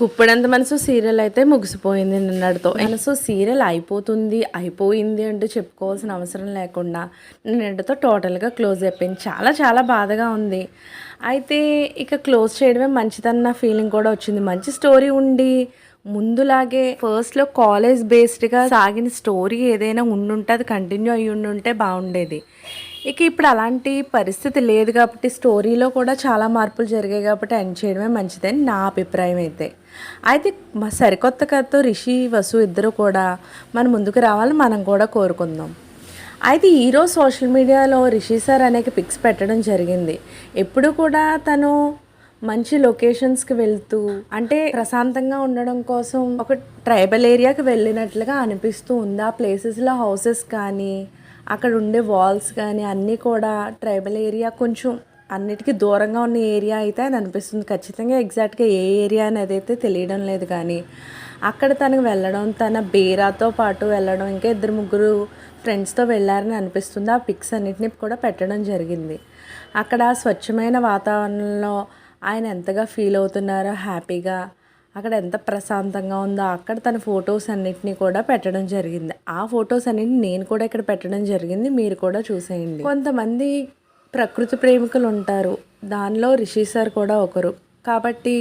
గుప్పడంత మనసు సీరియల్ అయితే ముగిసిపోయింది నిన్నటితో. మనసు సీరియల్ అయిపోతుంది అయిపోయింది అంటూ చెప్పుకోవాల్సిన అవసరం లేకుండా నిన్నటితో టోటల్గా క్లోజ్ అయిపోయింది. చాలా చాలా బాధగా ఉంది. అయితే ఇక క్లోజ్ చేయడమే మంచిదన్న ఫీలింగ్ కూడా వచ్చింది. మంచి స్టోరీ ఉండి ముందులాగే ఫస్ట్లో కాలేజ్ బేస్డ్గా సాగిన స్టోరీ ఏదైనా ఉండుంటే అది కంటిన్యూ అయ్యి ఉండుంటే బాగుండేది. ఇక ఇప్పుడు అలాంటి పరిస్థితి లేదు కాబట్టి స్టోరీలో కూడా చాలా మార్పులు జరిగాయి కాబట్టి ఎండ్ చేయడమే మంచిదని నా అభిప్రాయం అయితే. అయితే మా సరికొత్త కథతో రిషి వసు ఇద్దరు కూడా మన ముందుకు రావాలని మనం కూడా కోరుకుందాం. అయితే ఈరోజు సోషల్ మీడియాలో రిషి సార్ అనేక పిక్స్ పెట్టడం జరిగింది. ఎప్పుడు కూడా తను మంచి లొకేషన్స్కి వెళ్తూ అంటే ప్రశాంతంగా ఉండడం కోసం ఒక ట్రైబల్ ఏరియాకి వెళ్ళినట్లుగా అనిపిస్తూ ఉంది? ఆ ప్లేసెస్లో హౌసెస్ కానీ అక్కడ ఉండే వాల్స్ కానీ అన్నీ కూడా ట్రైబల్ ఏరియా కొంచెం అన్నిటికీ దూరంగా ఉన్న ఏరియా అయితే అని అనిపిస్తుంది. ఖచ్చితంగా ఎగ్జాక్ట్గా ఏ ఏరియా అనేది అయితే తెలియడం లేదు కానీ అక్కడ తనకు వెళ్ళడం తన బేరాతో పాటు వెళ్ళడం ఇంకా ఇద్దరు ముగ్గురు ఫ్రెండ్స్తో వెళ్ళారని అనిపిస్తుంది. ఆ పిక్స్ అన్నిటిని కూడా పెట్టడం జరిగింది. అక్కడ స్వచ్ఛమైన వాతావరణంలో ఆయన ఎంతగా ఫీల్ అవుతున్నారో హ్యాపీగా అక్కడ ఎంత ప్రశాంతంగా ఉందో అక్కడ తన ఫొటోస్ అన్నిటినీ కూడా పెట్టడం జరిగింది. ఆ ఫొటోస్ అన్నిటిని నేను కూడా ఇక్కడ పెట్టడం జరిగింది. మీరు కూడా చూసేయండి. కొంతమంది ప్రకృతి ప్రేమికులు ఉంటారు. దానిలో రిషి సార్ కూడా ఒకరు. కాబట్టి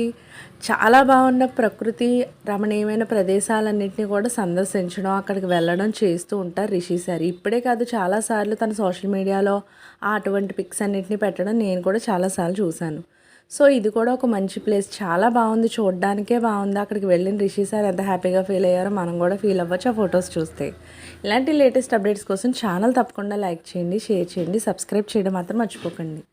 చాలా బాగున్న ప్రకృతి రమణీయమైన ప్రదేశాలన్నింటినీ కూడా సందర్శించడం అక్కడికి వెళ్ళడం చేస్తూ ఉంటారు రిషి సార్. ఇప్పుడే కాదు చాలాసార్లు తన సోషల్ మీడియాలో అటువంటి పిక్స్ అన్నిటిని పెట్టడం నేను కూడా చాలాసార్లు చూశాను. సో ఇది కూడా ఒక మంచి ప్లేస్. చాలా బాగుంది. చూడడానికే బాగుంది. అక్కడికి వెళ్ళిన రిషి సార్ ఎంత హ్యాపీగా ఫీల్ అయ్యారో మనం కూడా ఫీల్ అవ్వచ్చు ఆ ఫొటోస్ చూస్తే. ఇలాంటి లేటెస్ట్ అప్డేట్స్ కోసం ఛానల్ తప్పకుండా లైక్ చేయండి షేర్ చేయండి సబ్స్క్రైబ్ చేయడం మాత్రం మర్చిపోకండి.